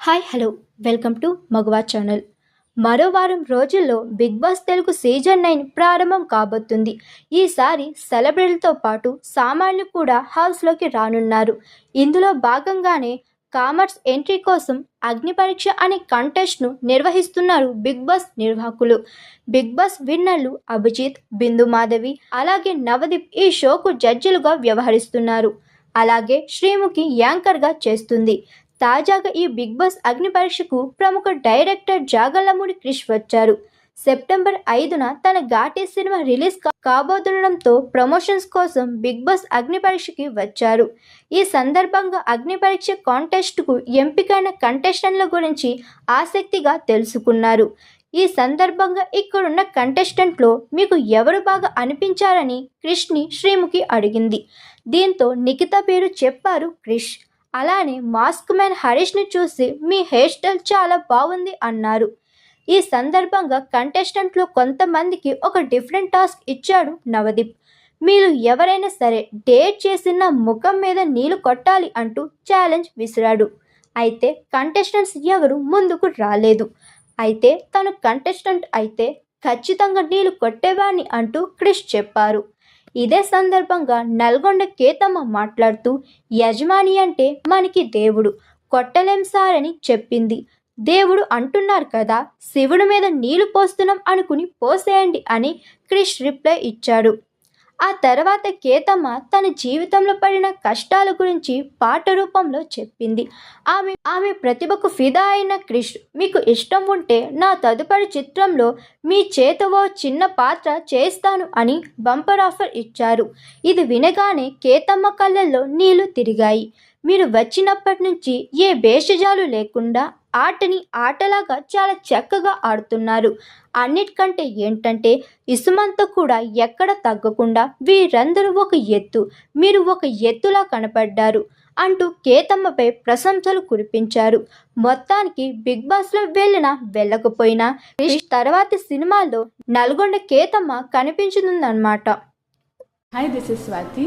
Hi hello. Welcome to మగవా channel. మరో వారం రోజుల్లో big boss Telugu season nine ప్రారంభం కాబోతుంది. ఈసారి సెలబ్రిటీలతో పాటు సామాన్యులు కూడా హౌస్లోకి రానున్నారు. ఇందులో భాగంగానే కామర్స్ ఎంట్రీ కోసం అగ్ని పరీక్ష అనే కంటెస్ట్ను నిర్వహిస్తున్నారు బిగ్ బాస్ నిర్వాహకులు. బిగ్ బాస్ విన్నర్లు అభిజిత్ బిందు మాధవి అలాగే నవదీప్ ఈ షోకు జడ్జిలుగా వ్యవహరిస్తున్నారు. అలాగే శ్రీముఖి యాంకర్గా చేస్తుంది. తాజాగా ఈ బిగ్ బాస్ అగ్ని పరీక్షకు ప్రముఖ డైరెక్టర్ జాగల్లమూడి క్రిష్ వచ్చారు. సెప్టెంబర్ ఐదున తన ఘాటీ సినిమా రిలీజ్ కాబోతుండడంతో ప్రమోషన్స్ కోసం బిగ్ బాస్ అగ్ని పరీక్షకి వచ్చారు. ఈ సందర్భంగా అగ్ని పరీక్ష కాంటెస్ట్కు ఎంపికైన కంటెస్టెంట్ల గురించి ఆసక్తిగా తెలుసుకున్నారు. ఈ సందర్భంగా ఇక్కడున్న కంటెస్టెంట్లో మీకు ఎవరు బాగా అనిపించారని క్రిష్ని శ్రీముఖి అడిగింది. దీంతో నిఖిత పేరు చెప్పారు క్రిష్. అలానే మాస్క్ మ్యాన్ హరీష్ని చూసి మీ హెయిర్ స్టైల్ చాలా బాగుంది అన్నారు. ఈ సందర్భంగా కంటెస్టెంట్లు కొంతమందికి ఒక డిఫరెంట్ టాస్క్ ఇచ్చాడు నవదీప్. మీరు ఎవరైనా సరే డేట్ చేసిన ముఖం మీద నీళ్ళు కొట్టాలి అంటూ ఛాలెంజ్ విసిరాడు. అయితే కంటెస్టెంట్స్ ఎవరు ముందుకు రాలేదు. అయితే తను కంటెస్టెంట్ అయితే ఖచ్చితంగా నీళ్ళు కొట్టేవాణ్ణి అంటూ క్రిష్ చెప్పారు. ఇదే సందర్భంగా నల్గొండ కేతమ్మ మాట్లాడుతూ యజమాని అంటే మనకి దేవుడు కొట్టలేం సార్ అని చెప్పింది. దేవుడు అంటున్నారు కదా శివుడి మీద నీళ్ళు పోస్తున్నాం అనుకుని పోసేయండి అని క్రిష్ రిప్లై ఇచ్చాడు. ఆ తర్వాత కేతమ్మ తన జీవితంలో పడిన కష్టాల గురించి పాట రూపంలో చెప్పింది. ఆమె ఆమె ప్రతిభకు ఫిదా అయిన క్రిష్ మీకు ఇష్టం ఉంటే నా తదుపరి చిత్రంలో మీ చేత ఓ చిన్న పాత్ర చేస్తాను అని బంపర్ ఆఫర్ ఇచ్చారు. ఇది వినగానే కేతమ్మ కళ్ళల్లో నీళ్ళు తిరిగాయి. మీరు వచ్చినప్పటి నుంచి ఏ భేషజాలు లేకుండా ఆటని ఆటలాగా చాలా చక్కగా ఆడుతున్నారు. అన్నిటికంటే ఏంటంటే ఇసుమంతా కూడా ఎక్కడ తగ్గకుండా వీరందరూ ఒక ఎత్తు మీరు ఒక ఎత్తులా కనపడ్డారు అంటూ కేతమ్మపై ప్రశంసలు కురిపించారు. మొత్తానికి బిగ్ బాస్లో వెళ్ళినా వెళ్ళకపోయినా క్రిష్ తర్వాతి సినిమాల్లో Nalgonda Ketamma కనిపించనుందన్నమాట. Hi this is Swathi